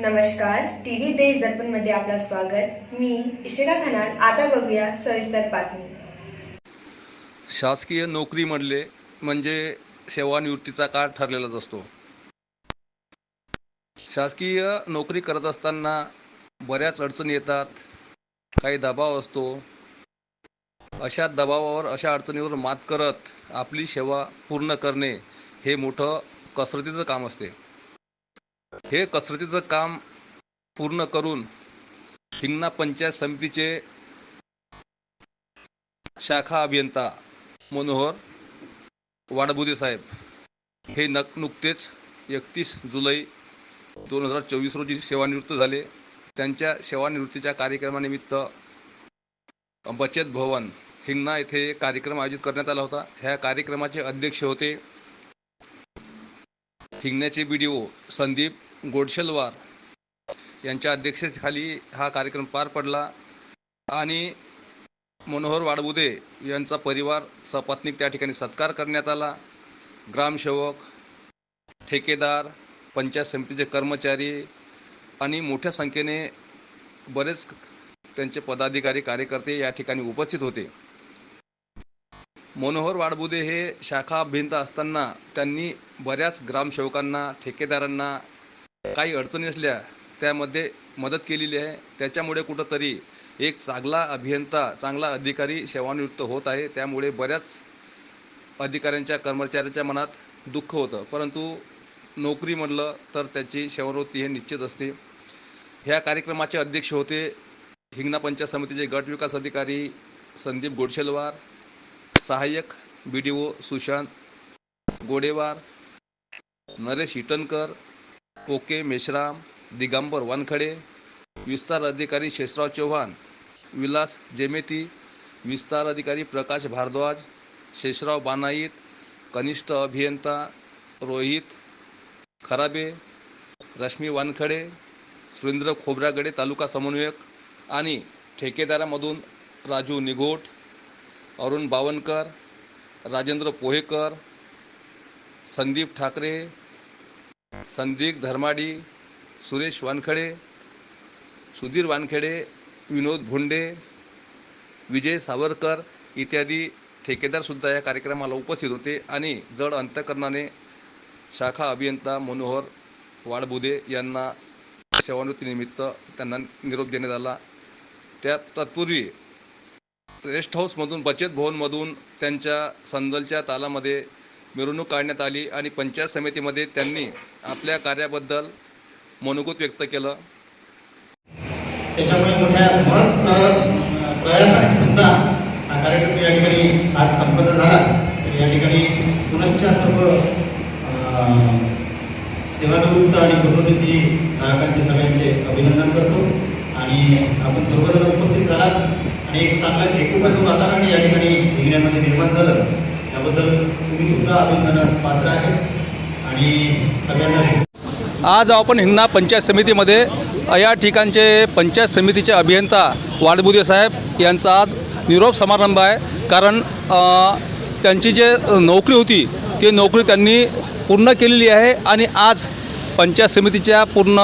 नमस्कार. टीव्ही देश दर्पणमध्ये आपलं स्वागत. मी इशिका खनाल. आता बघूया सविस्तर बातमी. शासकीय नोकरी म्हणले म्हणजे सेवानिवृत्तीचा काळ ठरलेलाच असतो. शासकीय नोकरी करत असताना बऱ्याच अडचणी येतात. काही दबाव असतो. अशा दबावावर अशा अडचणीवर मात करत आपली सेवा पूर्ण करणे हे मोठं कसरतीचं काम असते. हे कसरतीचं काम पूर्ण करून हिंगणा पंचायत समितीचे शाखा अभियंता मनोहर वाडबुदे साहेब हे नक नुकतेच एकतीस जुलै दोन हजार चोवीस रोजी सेवानिवृत्त झाले. त्यांच्या सेवानिवृत्तीच्या कार्यक्रमानिमित्त बचत भवन हिंगणा येथे एक कार्यक्रम आयोजित करण्यात आला होता. ह्या कार्यक्रमाचे अध्यक्ष होते हिंगण्याचे बी डी ओ संदीप गोडशेलवार यांच्या अध्यक्षतेखाली हा कार्यक्रम पार पडला आणि मनोहर वाडबुदे यांचा परिवार सपत्नीक त्या ठिकाणी सत्कार करण्यात आला. ग्रामसेवक ठेकेदार पंचायत समितीचे कर्मचारी आणि मोठ्या संख्येने बरेच त्यांचे पदाधिकारी कार्यकर्ते या ठिकाणी उपस्थित होते. मनोहर वाडबुदे हे शाखा अभियंता असताना त्यांनी बऱ्याच ग्रामसेवकांना ठेकेदारांना काही अडचणी असल्या त्यामध्ये मदत केलेली आहे. त्याच्यामुळे कुठंतरी एक चांगला अभियंता चांगला अधिकारी सेवानिवृत्त होत आहे. त्यामुळे बऱ्याच अधिकाऱ्यांच्या कर्मचाऱ्यांच्या मनात दुःख होतं. परंतु नोकरी म्हणलं तर त्याची सेवानिवृत्ती हे निश्चित असते. ह्या कार्यक्रमाचे अध्यक्ष होते हिंगणा पंचायत समितीचे गट विकास अधिकारी संदीप गोडशेलवार सहाय्यक B D O Sushant Godewar Naresh Itankar okay Meshram Digambar Wankhede विस्तार अधिकारी शेषराव चव्हाण विलास जेमेती विस्तार अधिकारी प्रकाश भारद्वाज शेषराव बानाईत कनिष्ठ अभियंता रोहित खराबे रश्मी वानखडे सुरेंद्र खोबरागडे तालुका समन्वयक आणि ठेकेदारामधून राजू निघोट अरुण बावनकर राजेंद्र पोहेकर संदीप ठाकरे संदीप धर्माडी सुरेश वानखडे सुधीर वानखेडे विनोद भोंडे विजय सावरकर इत्यादी ठेकेदारसुद्धा या कार्यक्रमाला उपस्थित होते आणि जड अंतकरणाने शाखा अभियंता मनोहर वाडबुदे यांना सेवानिवृत्तीनिमित्त त्यांना निरोप देण्यात आला. त्या तत्पूर्वी रेस्ट हाऊसमधून बचत भवनमधून त्यांच्या संदलच्या तालामध्ये मिरवणूक काढण्यात आली आणि पंचायत समितीमध्ये त्यांनी आपल्या कार्याबद्दल मनोगत व्यक्त केलं. त्याच्यामुळे मोठ्या प्रयासाने समजा हा कार्यक्रम या ठिकाणी आज संपन्न झाला. तर या ठिकाणी पुनश्च सर्व सेवानिवृत्त आणि पदोन्नती धारकांचे सगळ्यांचे अभिनंदन करतो. आणि आपण सर्वजण उपस्थित झालात. आणि एक चांगलं एकोप्याचं वातावरण या ठिकाणी निघण्यामध्ये निर्माण झालं. त्याबद्दल तुम्ही सुद्धा अभिनंदनास पात्र आहे आणि सगळ्यांना आज आपण हिंगणा पंचायत समितीमध्ये या ठिकाणचे पंचायत समितीचे अभियंता वाडबुदे साहेब यांचा आज निरोप समारंभ आहे. कारण त्यांची जे नोकरी होती ती नोकरी त्यांनी पूर्ण केलेली आहे आणि आज पंचायत समितीच्या पूर्ण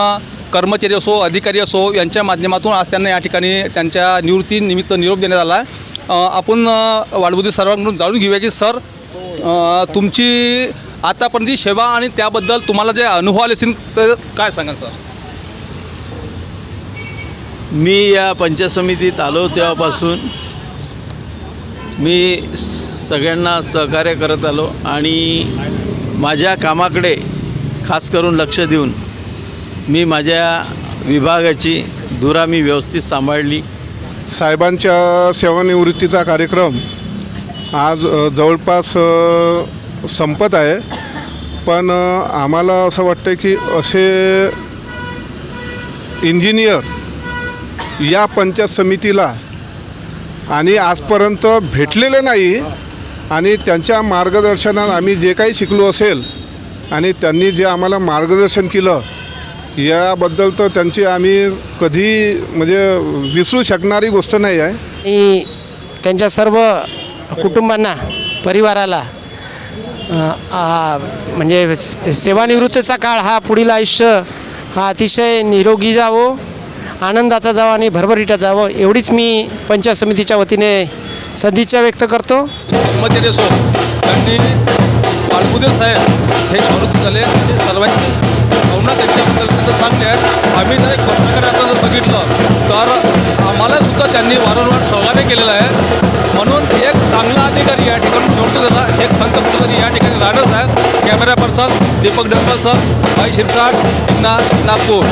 कर्मचारी असो अधिकारी असो यांच्या माध्यमातून आज त्यांना या ठिकाणी त्यांच्या निवृत्तीनिमित्त निरोप देण्यात आला आहे. आपण अ, सर्वांकडून जाणून घेऊया की सर तुमची आतापर्यंतची सेवा आणि त्याबद्दल तुम्हाला जे अनुभव आले असतील तर काय सांगा सर? मी या पंचायत समितीत आलो तेव्हापासून. मी स- सगळ्यांना सहकार्य करत आलो आणि माझ्या कामाकडे खास करून लक्ष देऊन मी माझ्या विभागाची धुरा मी व्यवस्थित सांभाळली. साहेबांच्या सेवानिवृत्तीचा कार्यक्रम आज जवळपास संपत आहे. पण आम्हाला असं वाटतं की असे इंजिनियर या पंचायत समितीला आणि आजपर्यंत भेटलेले नाही आणि त्यांच्या मार्गदर्शनात आम्ही जे काही शिकलो असेल आणि त्यांनी जे आम्हाला मार्गदर्शन केलं याबद्दल तर त्यांची आम्ही कधी म्हणजे विसरू शकणारी गोष्ट नाही आहे. आणि त्यांच्या सर्व कुटुंबांना परिवाराला म्हणजे सेवानिवृत्तीचा काळ हा पुढील आयुष्य हा अतिशय निरोगी जावो आनंदाचा जावं आणि भरभरीटा जावं एवढीच मी पंचायत समितीच्या वतीने सदिच्छा व्यक्त करतो. त्यांनी साहेब हे शौरत झाले. आणि सर्वांची भावना त्यांच्याबद्दल तर चांगली आहे आम्ही जर एक पत्रकाराचं जर बघितलं तर आम्हाला सुद्धा त्यांनी वारंवार सहकार्य केलेलं आहे. म्हणून एक चांगला अधिकारी या ठिकाणी शोधतो झाला एक पंतप्रधान या ठिकाणी राहणार आहे camera person Deepak Dumbal sir भाई शिरसाट हिंगणा नागपूर